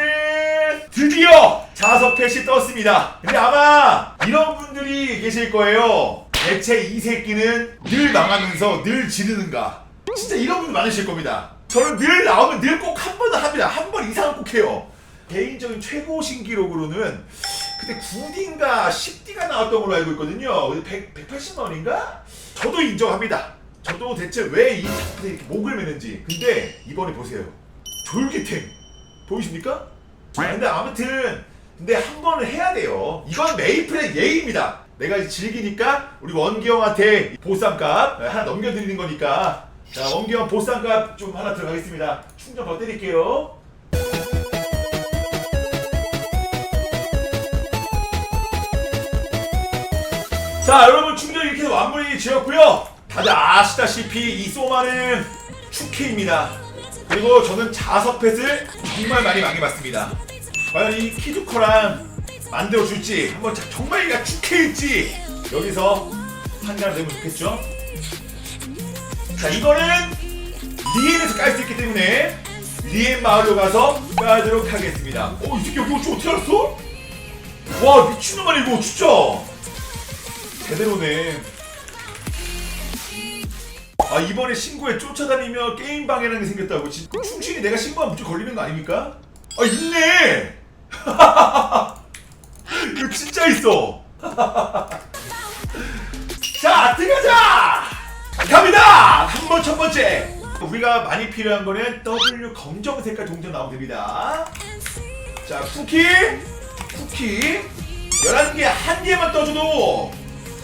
콘텐츠는 드디어 자석 펫이 떴습니다. 근데 아마 이런 분들이 계실 거예요. 대체 이 새끼는 늘 망하면서 늘 지르는가? 진짜 이런 분 많으실 겁니다. 저는 늘 나오면 늘 꼭 한 번은 합니다. 한 번 이상은 꼭 해요. 개인적인 최고 신기록으로는 그때 9D인가 10D가 나왔던 걸로 알고 있거든요. 100, 180만 원인가? 저도 인정합니다. 저도 대체 왜 이 작품에 이렇게 목을 매는지. 근데 이번에 보세요. 졸기템 보이십니까? 아, 근데 아무튼 근데 한 번은 해야 돼요. 이건 메이플의 예의입니다. 내가 이제 즐기니까 우리 원기 형한테 보쌈값 하나 넘겨드리는 거니까 자 원기 형 보쌈값 좀 하나 들어가겠습니다. 충전 더 때릴게요. 자 여러분 충전 이렇게 해서 완물이 지었고요 다들 아시다시피 이 소마는 축해입니다 그리고 저는 자석펫을 정말 많이 망해봤습니다 과연 이 키두커랑 만들어줄지 한번 자- 정말 이가 축해일지 여기서 판단을 내면 좋겠죠 자 이거는 리엔에서 깔 수 있기 때문에 리엔 마을로 가서 깔도록 하겠습니다 어 이 새끼 여기 어떻게 알았어? 와 미친놈 아니 이거 진짜 제대로네. 아 이번에 신고에 쫓아다니며 게임 방해라는 게 생겼다고. 진- 충신이 내가 신고하면 무조건 걸리는 거 아닙니까? 아 있네. 이거 진짜 있어. 자 들어가자. 갑니다. 한 번 첫 번째. 우리가 많이 필요한 거는 W 검정 색깔 동전 나오면 됩니다. 자 쿠키 쿠키 11개 한 개만 떠줘도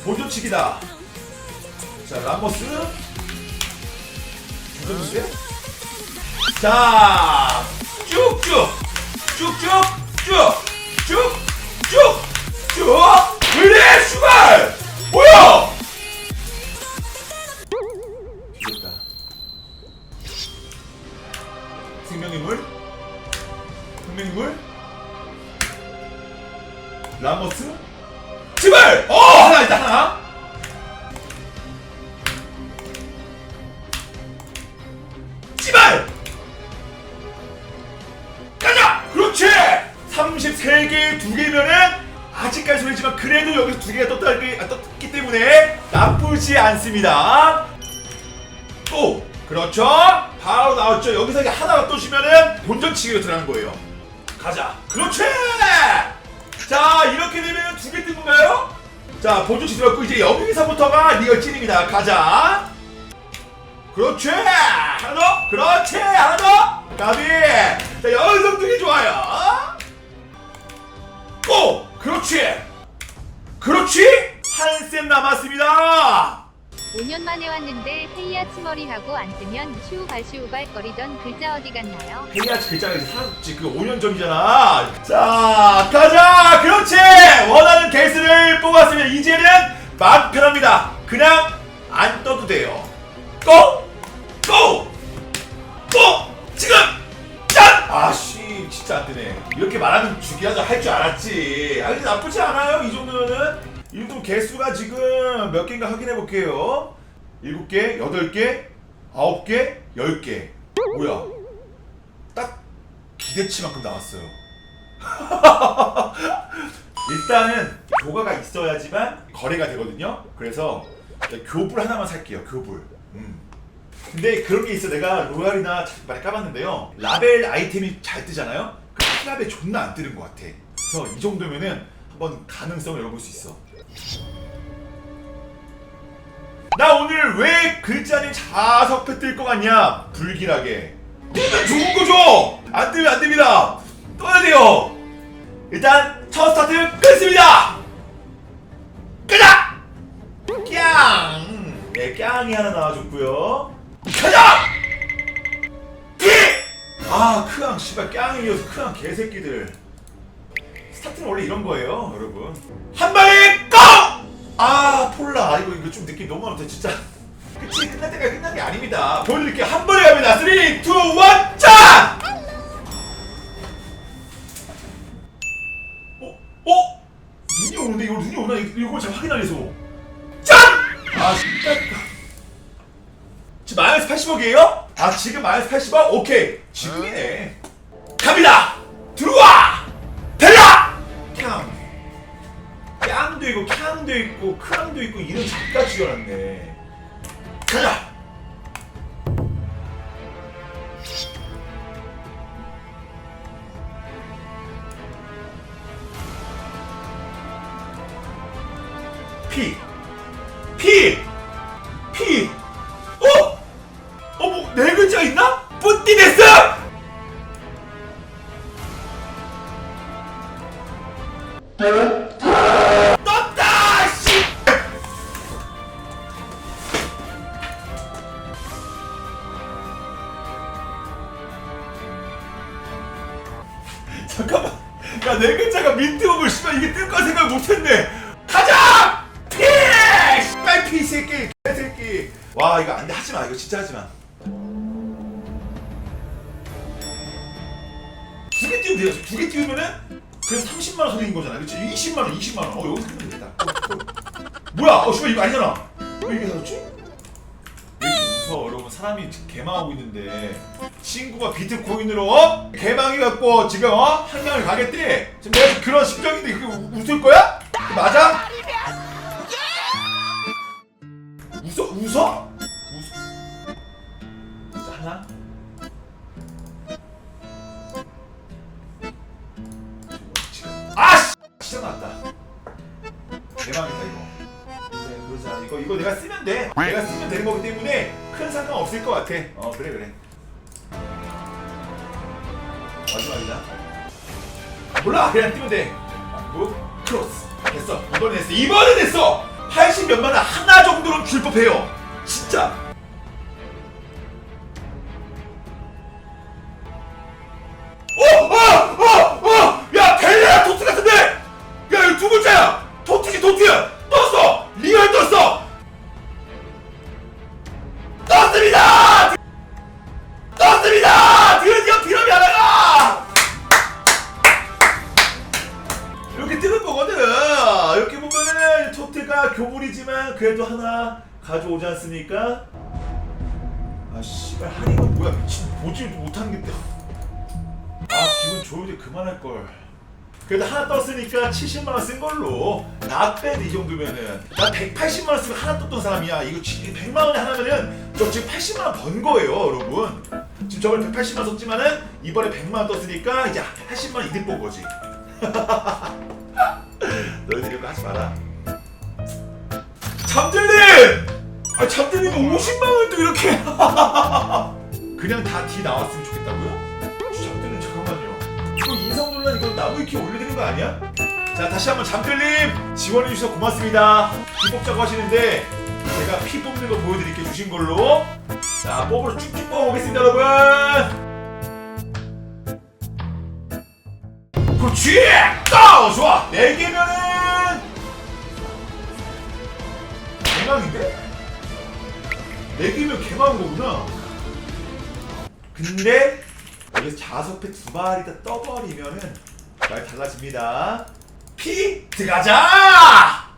보조치기다 자 라모스 주전인데 자 쭉쭉. 쭉쭉 쭉 쭉 쭉쭉. 그래 슈발! 뭐야 이겼다. 생명의 물? 생명의 물? 라모스? 제발! 어! 하나 있다 하나 33개 두 개면은 아직까지 소리지만 그래도 여기서 두 개가 떴다, 아, 떴기 때문에 나쁘지 않습니다. 또 그렇죠? 바로 나왔죠. 여기서 이게 하나가 떠주면은 본전 치기로 들어가는 거예요. 가자. 그렇지! 자 이렇게 되면 두 개 뜬 건가요? 자 본조치 들었고 이제 여기서부터가 리얼 찐입니다. 가자. 그렇지! 하나 더! 그렇지! 하나 더! 가비! 자 연속등이 좋아요 오 그렇지 그렇지 한셋 남았습니다 5년 만에 왔는데 헤이 아 치머리하고 안 뜨면 슈우발슈우발 거리던 글자 어디 갔나요? 헤이 아치 글자가 이제 사라졌지 그 5년 전이잖아 자 가자 그렇지 원하는 개수를 뽑았으면 이제는 마음 편합니다 그냥 안 떠도 돼요 고! 고! 고! 지금! 짠! 아씨 진짜 안 되네 이렇게 말하면 주기하자 할 줄 알았지 아 근데 나쁘지 않아요 이 정도면은 이 정도 개수가 지금 몇 개인가 확인해 볼게요 7개, 8개, 9개, 10개 뭐야 딱 기대치만큼 나왔어요. 일단은 교가가 있어야지만 거래가 되거든요. 그래서 교불 하나만 살게요. 교불. 음. 근데 그런 게 있어. 내가 로얄이나 많이 까봤는데요. 라벨 아이템이 잘 뜨잖아요. 그 피랍에 존나 안 뜨는 것 같아. 그래서 이 정도면은 한번 가능성을 열어볼 수 있어. 나 오늘 왜 글자님 자석패 뜰것 같냐? 불길하게. 뜨면 좋은 거죠! 안 뜨면 안 됩니다! 떠야 돼요! 일단, 첫 스타트 끊습니다! 가자! 깡! 네, 깡이 하나 나와줬고요 가자! 기! 아, 크앙, 씨발, 깡이 이어서 크앙 개새끼들. 스타트는 원래 이런 거예요, 여러분. 한 방에 고! 아, 폴라. 이거, 이거 좀 느낌 너무 많다, 진짜. 그치, 끝날 때까지 끝난 게 아닙니다. 보여드릴게요. 한 번에 갑니다. 3, 2, 1, 짠! 어? 어? 눈이 오는데 이거 눈이 오나? 이걸 확인하기 위해서. 짠! 아, 진짜. 지금 마이너스 80억이에요? 아 지금 마이너스 80원? 오케이. 지금이네. 갑니다. 들어와. 달라 캉 깡도 있고 캉도 있고 크랑도 있고 이름 작다 지어놨네. 가자. 피. 피! 피! 네 글자 있나? 뿌띠데스! 떴다! 씨! 잠깐만. 야, 네 글자가 민트업을 씨발 이게 뜰 거 생각 못했네. 가자! 피! 씨발 피 새끼, 개새끼. 와, 이거 안 돼. 하지 마. 이거 진짜 하지 마. 띄우면 돼요. 두 개 띄우면은 그래서 30만 원 소리인 거잖아. 그렇지? 20만 원, 20만 원. 어, 여기서 끝내면 되겠다. 어, 어. 뭐야? 어, 씨발 이거 아니잖아. 왜 이게 사줬지? 왜 이렇게 무서워 여러분 사람이 개망하고 있는데 친구가 비트코인으로 어? 개망해갖고 지금 어? 한강을 가겠대 지금 내가 그런 심정인데 그게 우- 웃을 거야? 그거 맞아? 웃어? 웃어? 웃어 자, 하나 아씨 시작 났다. 대박이다 이거. 네, 그러자. 이거 이거 내가 쓰면 돼. 내가 쓰면 되는 거기 때문에 큰 상관 없을 것 같아. 어 그래 그래. 마지막이다. 아, 몰라 그냥 뛰면 돼. 무, 크로스. 됐어. 이번엔 됐어. 이번엔 됐어. 80 몇만 원 하나 정도는 줄 법해요. 진짜 교불이지만 그래도 하나 가져오지 않습니까? 아 씨발 할인은 뭐야 미친 보지 못하는 게아 기분 때 그만할 걸. 그래도 하나 떴으니까 70만 원 쓴 걸로 나빼드 이 정도면은 나 180만 원 쓰면 하나 떴던 사람이야. 이거 지금 100만 원에 하나면은 저 지금 80만 원 번 거예요, 여러분. 지금 저번에 180만 원 썼지만은 이번에 100만 원 떴으니까 이제 80만 원 이득 본 거지. 너희들 이런 거 하지 마라. 잠들님! 아 잠들님 50만 원도 이렇게 그냥 다 D 나왔으면 좋겠다고요? 잠들님 잠깐만요. 이거 인성 논란 이거 나무 위키 올려드린 거 아니야? 자 다시 한번 잠들님 지원해 주셔서 고맙습니다. 피 뽑자고 하시는데 제가 피 뽑는 거 보여드릴게요 주신 걸로. 자 뽑으러 쭉쭉 뽑아보겠습니다 여러분. 그렇지! 또 좋아! 네 개면은 개망인데? 네 개면 개망인 거구나. 근데 여기서 자석패 두 마리 다 떠버리면은 말 달라집니다. 피 들어가자!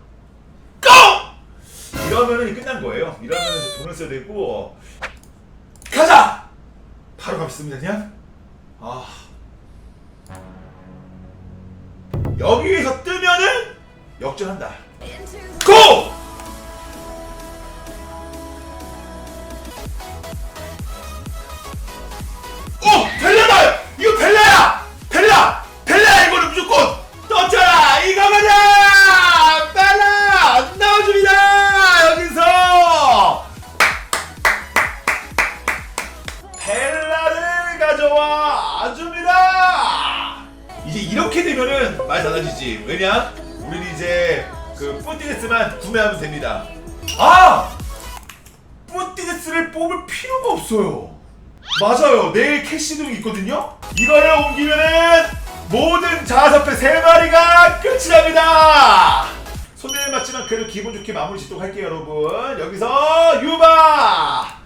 고! 이러면은 끝난 거예요. 이러면 이제 돈을 써야 되고 가자! 바로 가겠습니다 그냥. 아 여기에서 뜨면은 역전한다. 고! 구매하면 됩니다. 아! 푸티네스를 뽑을 필요가 없어요. 맞아요. 내일 캐시등이 있거든요. 이거를 옮기면은 모든 자석배 세 마리가 끝이 납니다. 손해를 맞지만 그래도 기분 좋게 마무리 짓도록 할게요, 여러분. 여기서 유바